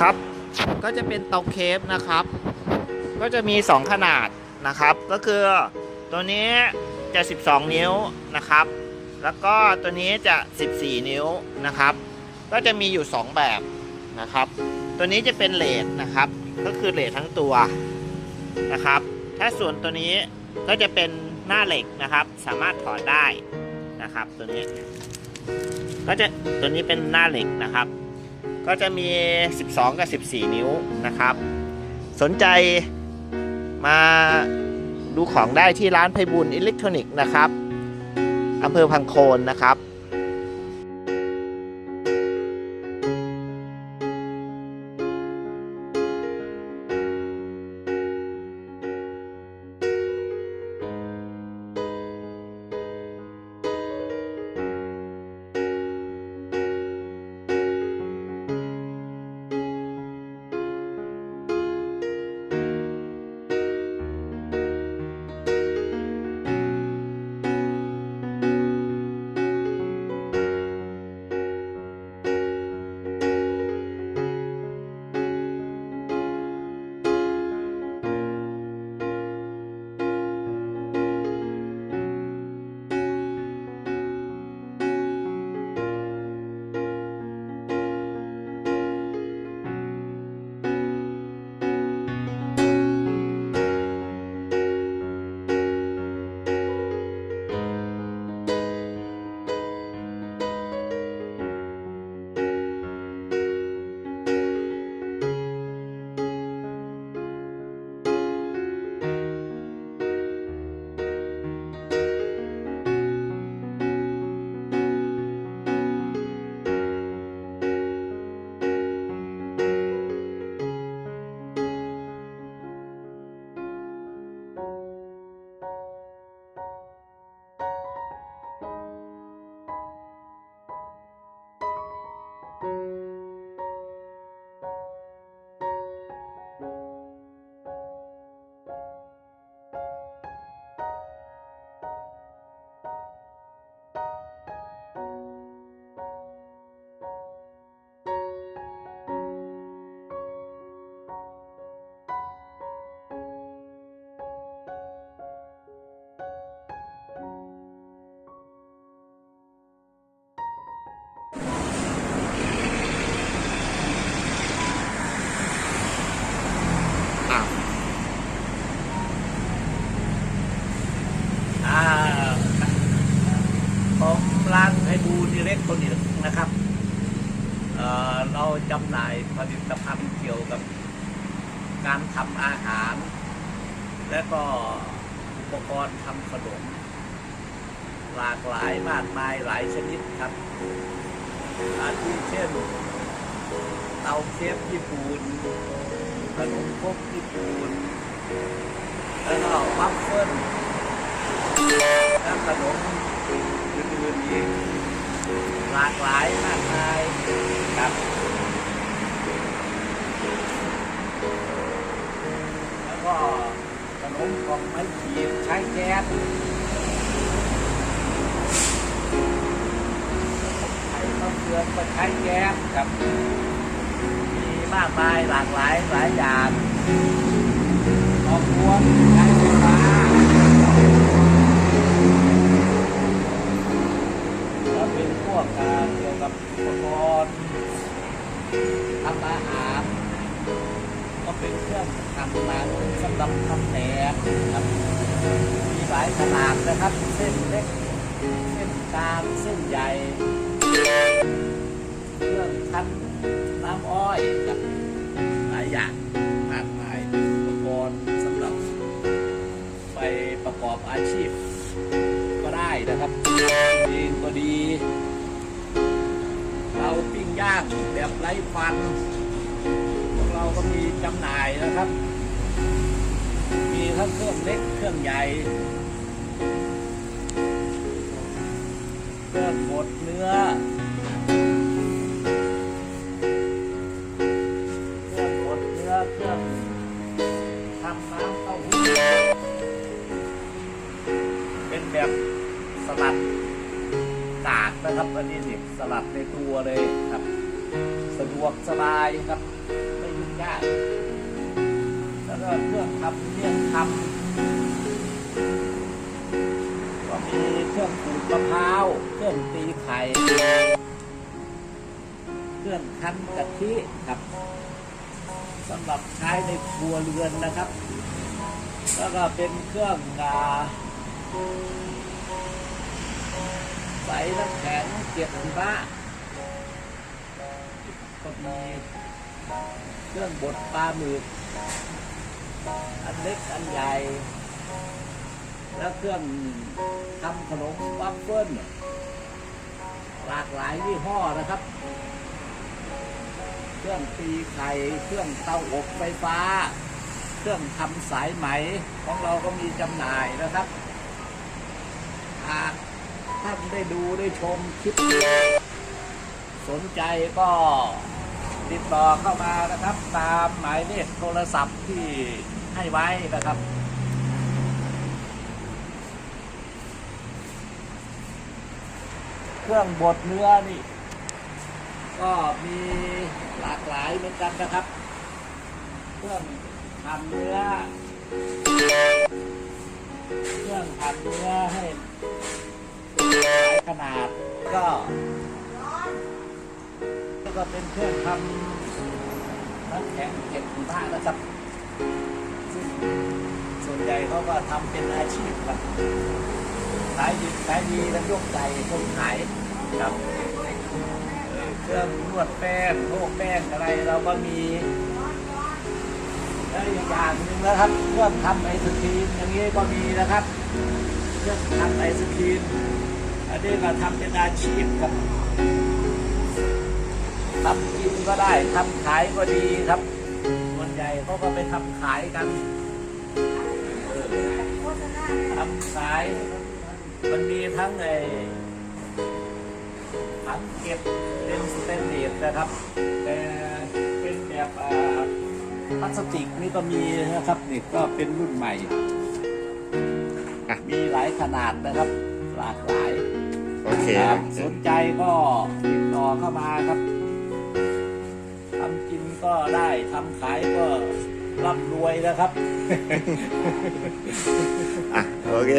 ครับ ก็จะเป็นเตาเคฟนะครับ ก็จะมี 2 ขนาดนะครับ ก็คือตัวนี้จะ 12 นิ้วนะครับ แล้วก็ตัวนี้จะ 14 นิ้วนะครับ ก็จะมีอยู่ 2 แบบนะครับ ตัวนี้จะเป็นเลทนะครับ ก็คือเลททั้งตัวนะครับ ถ้าส่วนตัวนี้ก็จะเป็นหน้าเหล็กนะครับ สามารถถอดได้นะครับ ตัวนี้ ก็จะตัวนี้เป็นหน้าเหล็กนะครับ ก็จะมี 12 กับ 14 นิ้วนะครับ สนใจมาดูของได้ที่ร้านไพบุญอิเล็กทรอนิกส์นะครับอำเภอพังโคนนะครับ นะครับเเราจำหน่ายผลิตภัณฑ์เกี่ยวกับการทำอาหาร และก็อุปกรณ์ทำขนม หลากหลายมากมายหลายชนิดครับอาทิเช่นเตาเคฟญี่ปุ่นขนมครกญี่ปุ่นแล้วก็วัฟเฟิลและขนมอื่นๆอีก หลากหลายมากมายครับแล้วก็ขนมกล่องไม้ขีดใช้แก๊สไข่ข้าวเปลือกก็ใช้แก๊สครับมีมากมายหลากหลายหลายอย่าง เครื่องทำหนังสำหรับทำแหนมครับมีหลายขนาดนะครับ เส้นเล็ก เส้นกลางเส้นใหญ่ เครื่องคั้นน้ำอ้อยครับหลายอย่างมากมายอุปกรณ์สำหรับ ไปประกอบอาชีพ ก็ได้นะครับเองก็ดี เราปิ้งย่างแบบไร้ฟัน พวกเราก็มีจำหน่ายนะครับ มีทั้งเครื่องเล็กเครื่องใหญ่ เครื่องบดเนื้อ เครื่องบดเนื้อเครื่องทำน้ำเต้าหู้เป็นแบบสลัดกากนะครับอันนี้นี่สลัดในตัวเลยครับ สะดวกสบายครับไม่ยุ่งยากแล้วก็เครื่องทำเนี่ยทำก็มีเครื่องขูดมะพร้าวเครื่องตีไข่เครื่องคั้นกะทิครับสำหรับใช้ในครัวเรือนนะครับ แล้วก็เป็นเครื่องงาใส่น้ำแข็งเก็บหิมะ มีเครื่องบดปลาหมึก อันเล็กอันใหญ่ แล้วเครื่องทำขนมวัฟเฟิลหลากหลายยี่ห้อนะครับ เครื่องตีไข่ เครื่องเตาอบไฟฟ้า เครื่องทำสายไหมของเราก็มีจำหน่ายนะครับหากท่านได้ดูได้ชมคลิปสนใจก็ ติดต่อเข้ามานะครับ ตามหมายเลขโทรศัพท์ที่ให้ไว้นะครับเครื่องบดเนื้อนี่ ก็มีหลากหลายเหมือนกันนะครับ เครื่องทำเนื้อ เครื่องทำเนื้อให้หลายขนาดก็ ก็เป็นเครื่องทำน้ำแข็งเก็บหิมะนะครับซึ่งส่วนใหญ่เขาก็ทำเป็นอาชีพครับขายดีขายดีแล้วยกใจคนขายครับเครื่องนวดแป้งโลกแป้งอะไรเราก็มีแล้วอีกอย่างหนึ่งนะครับเครื่องทำไอศครีมอย่างนี้ก็มีนะครับเครื่องทำไอศครีมอันนี้ก็ทำเป็นอาชีพครับ ทำกินก็ได้ทำขายก็ดีครับส่วนใหญ่เขาก็ไปทำขายกันเออทำขาย มันมีทั้งไอถังเก็บเป็นสเตนเลสนะครับแต่เป็นแบบอ่าพลาสติกนี่ก็มีนะครับนี่ก็เป็นรุ่นใหม่อะมีหลายขนาดนะครับ หลากหลายโอเคครับสนใจก็ติดต่อเข้ามาครับทำกินก็ได้ทำขายก็ร่ำรวยนะครับ อะโอเค